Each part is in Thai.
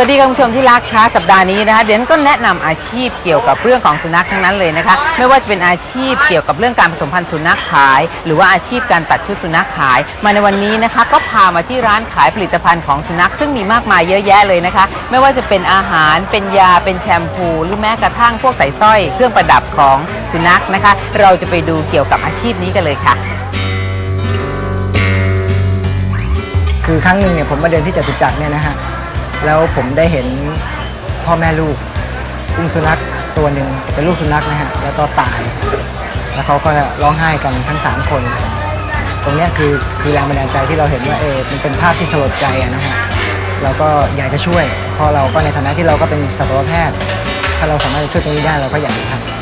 สวัสดีคุณผู้ชมที่รักคะสัปดาห์นี้นะคะเดี๋ยวก็แนะนำอาชีพเกี่ยวกับเรื่องของสุนัขทั้งนั้นเลยนะคะ ไม่ว่าจะเป็นอาชีพเกี่ยวกับเรื่องการผสมพันธุ์สุนัขขาย หรือว่าอาชีพการตัดชุดสุนัขขาย มาในวันนี้นะคะก็พามาที่ร้านขายผลิตภัณฑ์ของสุนัขซึ่งมีมากมายเยอะแยะเลยนะคะ ไม่ว่าจะเป็นอาหารเป็นยาเป็นแชมพูหรือแม้กระทั่งพวกใส่สร้อย เครื่องประดับของสุนัขนะคะ เราจะไปดูเกี่ยวกับอาชีพนี้กันเลยค่ะคือครั้งหนึ่งเนี่ยผมมาเดินที่จตุจักรเนี่ยนะฮะ แล้วผมได้เห็นพ่อแม่ลูกอุ้มสุนัขตัวหนึ่งเป็นลูกสุนัขนะฮะแล้วก็ตาย แล้วเขาก็ร้องไห้กันทั้งสามคน ตรงเนี้ยคือคือแรงบันดาลใจที่เราเห็นว่าเออมันเป็นภาพที่สลดใจนะฮะเราก็อยากจะช่วยเพราะเราก็ในฐานะที่เราก็เป็นสัตวแพทย์ ถ้าเราสามารถจะช่วยตรงนี้ได้เราก็อยากจะทำ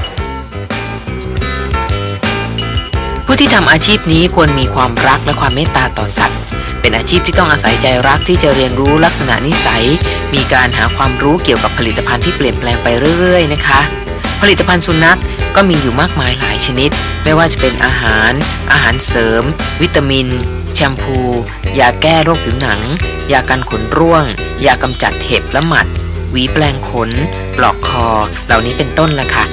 ผู้ที่ทำอาชีพนี้ควรมีความรักและความเมตตาต่อสัตว์ เป็นอาชีพที่ต้องอาศัยใจรักที่จะเรียนรู้ลักษณะนิสัย มีการหาความรู้เกี่ยวกับผลิตภัณฑ์ที่เปลี่ยนแปลงไปเรื่อย ๆ นะคะ ผลิตภัณฑ์สุนัขก็มีอยู่มากมายหลายชนิด ไม่ว่าจะเป็นอาหาร อาหารเสริม วิตามิน แชมพู ยาแก้โรคผิวหนัง ยากันขนร่วง ยากำจัดเห็บและหมัด หวีแปลงขน ปลอกคอ เหล่านี้เป็นต้นละค่ะ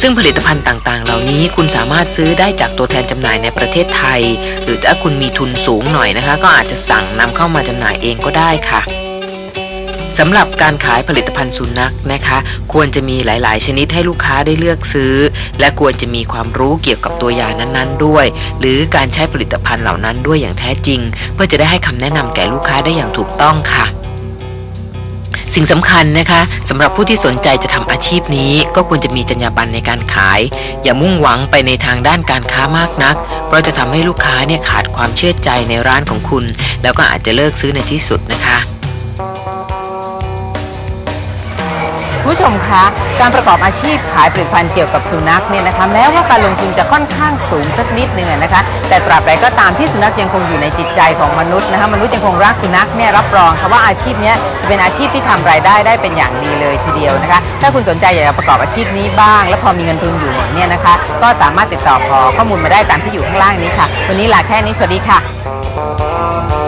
ซึ่งผลิตภัณฑ์ต่างๆ เหล่านี้คุณสามารถซื้อได้จากตัวแทนจำหน่ายในประเทศไทย หรือถ้าคุณมีทุนสูงหน่อยนะคะ ก็อาจจะสั่งนำเข้ามาจำหน่ายเองก็ได้ค่ะสำหรับการขายผลิตภัณฑ์สุนัขนะคะ ควรจะมีหลาย ๆ ชนิดให้ลูกค้าได้เลือกซื้อ และควรจะมีความรู้เกี่ยวกับตัวยานั้น ๆ ด้วย หรือการใช้ผลิตภัณฑ์เหล่านั้นด้วยอย่างแท้จริง เพื่อจะได้ให้คำแนะนำแก่ลูกค้าได้อย่างถูกต้องค่ะ สิ่งสำคัญนะคะสำหรับผู้ที่สนใจจะทำอาชีพนี้ ก็ควรจะมีจรรยาบรรณในการขาย อย่ามุ่งหวังไปในทางด้านการค้ามากนัก เพราะจะทำให้ลูกค้าเนี่ยขาดความเชื่อใจในร้านของคุณ แล้วก็อาจจะเลิกซื้อในที่สุดนะคะ ผู้ชมคะการประกอบอาชีพขายผลิตภัณฑ์เกี่ยวกับสุนัขเนี่ยนะคะแม้ว่าการลงทุนจะค่อนข้างสูงสักนิดนึงนะคะ แต่ตราบใดก็ตามที่สุนัขยังคงอยู่ในจิตใจของมนุษย์นะคะมนุษย์ยังคงรักสุนัขเนี่ยรับรองค่ะว่าอาชีพนี้จะเป็นอาชีพที่ทำรายได้ได้เป็นอย่างดีเลยทีเดียวนะคะ ถ้าคุณสนใจอยากจะประกอบอาชีพนี้บ้าง และพอมีเงินทุนอยู่เนี่ยนะคะ ก็สามารถติดต่อขอข้อมูลมาได้ตามที่อยู่ข้างล่างนี้ค่ะ วันนี้ลาแค่นี้สวัสดีค่ะ